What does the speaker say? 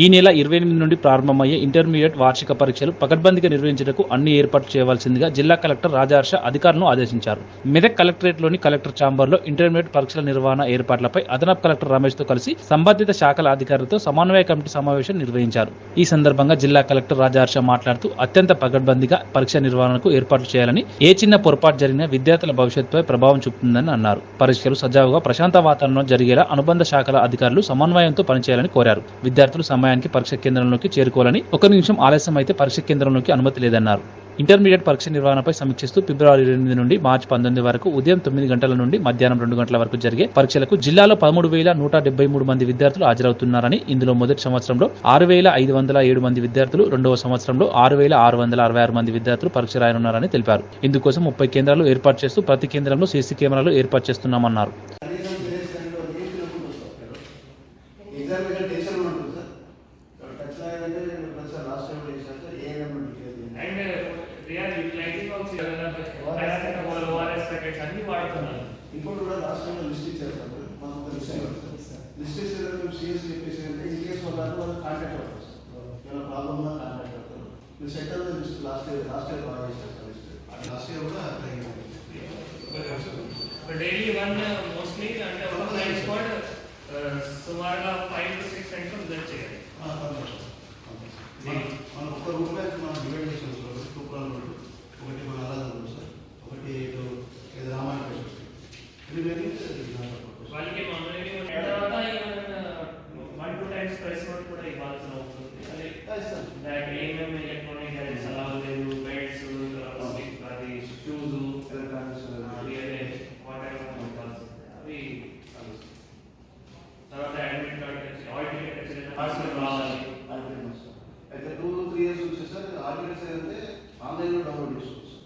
ఈ నెల ఇరవై ఎనిమిది నుండి ప్రారంభమయ్యే ఇంటర్మీడియట్ వార్షిక పరీక్షలు పకడ్బందీగా నిర్వహించడానికి అన్ని ఏర్పాట్లు చేయవలసిందిగా జిల్లా కలెక్టర్ రాజహర్ష అధికారులను ఆదేశించారు. మెదక్ కలెక్టరేట్లోని కలెక్టర్ ఛాంబర్లో ఇంటర్మీడియట్ పరీక్షల నిర్వహణ ఏర్పాట్లపై అదనపు కలెక్టర్ రమేష్తో కలిసి సంబంధిత శాఖల అధికారులతో సమన్వయ కమిటీ సమావేశం నిర్వహించారు. ఈ సందర్భంగా జిల్లా కలెక్టర్ రాజహర్ష మాట్లాడుతూ అత్యంత పకడ్బందీగా పరీక్ష నిర్వహణకు ఏర్పాట్లు చేయాలని ఏ చిన్న పొరపాటు జరిగినా విద్యార్థుల భవిష్యత్తుపై ప్రభావం చూపుతుందని అన్నారు. పరీక్షలు సజావుగా ప్రశాంత వాతావరణంలో జరిగేలా అనుబంధ శాఖల అధికారులు సమన్వయంతో పనిచేయాలని కోరారు. విద్యార్థులు సమయానికి పరీక్ష కేంద్రంలోకి చేరుకోవాలని ఒక నిమిషం ఆలస్యం అయితే పరీక్ష కేంద్రంలోకి అనుమతి లేదన్నారు. ఇంటర్మీడియట్ పరీక్ష నిర్వహణపై సమీక్షిస్తూ ఫిబ్రవరి ఎనిమిది నుండి మార్చి పంతొమ్మిది వరకు ఉదయం తొమ్మిది గంటల నుండి మధ్యాహ్నం రెండు గంటల వరకు జరిగే పరీక్షలకు జిల్లాలో పదమూడు వేల నూట డెబ్బై మూడు మంది విద్యార్థులు హాజరవుతున్నారని ఇందులో మొదటి సంవత్సరంలో ఆరు వేల ఐదు వందల ఏడు మంది విద్యార్థులు రెండవ సంవత్సరంలో ఆరు వేల ఆరు వందల అరవై ఆరు మంది విద్యార్థులు పరీక్ష రాయనున్నారని తెలిపారు. ఇందుకోసం ముప్పై కేంద్రాలు ఏర్పాటు చేస్తూ ప్రతి కేంద్రంలో సీసీ కెమెరాలు ఏర్పాటు చేస్తున్నామన్నారు. ఓఆర్ఎస్ ప్యాకెట్స్ అన్ని వాడుతున్నారు ఇంకోటి కూడా లాస్ట్ టైం లిస్ట్ ఇచ్చారు సార్ మాకు ఒక లిస్ట్ ఇవ్వాలి సార్ లిస్ట్ ఇచ్చారు మేము సీఎస్ చెప్పేసి అంటే ఇన్ కేసు వాళ్ళు వాళ్ళు కాంటాక్ట్ అవుతారు సార్ ఏమైనా ప్రాబ్లమ్ ఉన్నా కాంటాక్ట్ అవుతారు మీరు centre list last year last year బాగా చేశారు సార్ లిస్ట్ లాస్ట్ ఇయర్ కూడా అట్లా డైలీ వన్ మోస్ట్లీ అంటే ఒక ఫ్లైట్ స్క్వాడ్ సుమారుగా ఫైవ్ టు సిక్స్ సెంటర్ ఉంటుంది అదే దాట్ ఏమేమి ఎలక్ట్రానిక్ గ్యాజెట్స్ అలా లేదు బెడ్స్ అది షూస్ అవి అదే వాటర్ ఇవ్వాల్సి అవి తర్వాత అడ్మిట్ కార్డ్ ఆల్ టికెట్ వచ్చిన రావాలి అయితే టూ త్రీ ఇయర్స్ నుంచి సార్ ఆర్టికల్స్ అయితే ఆన్లైన్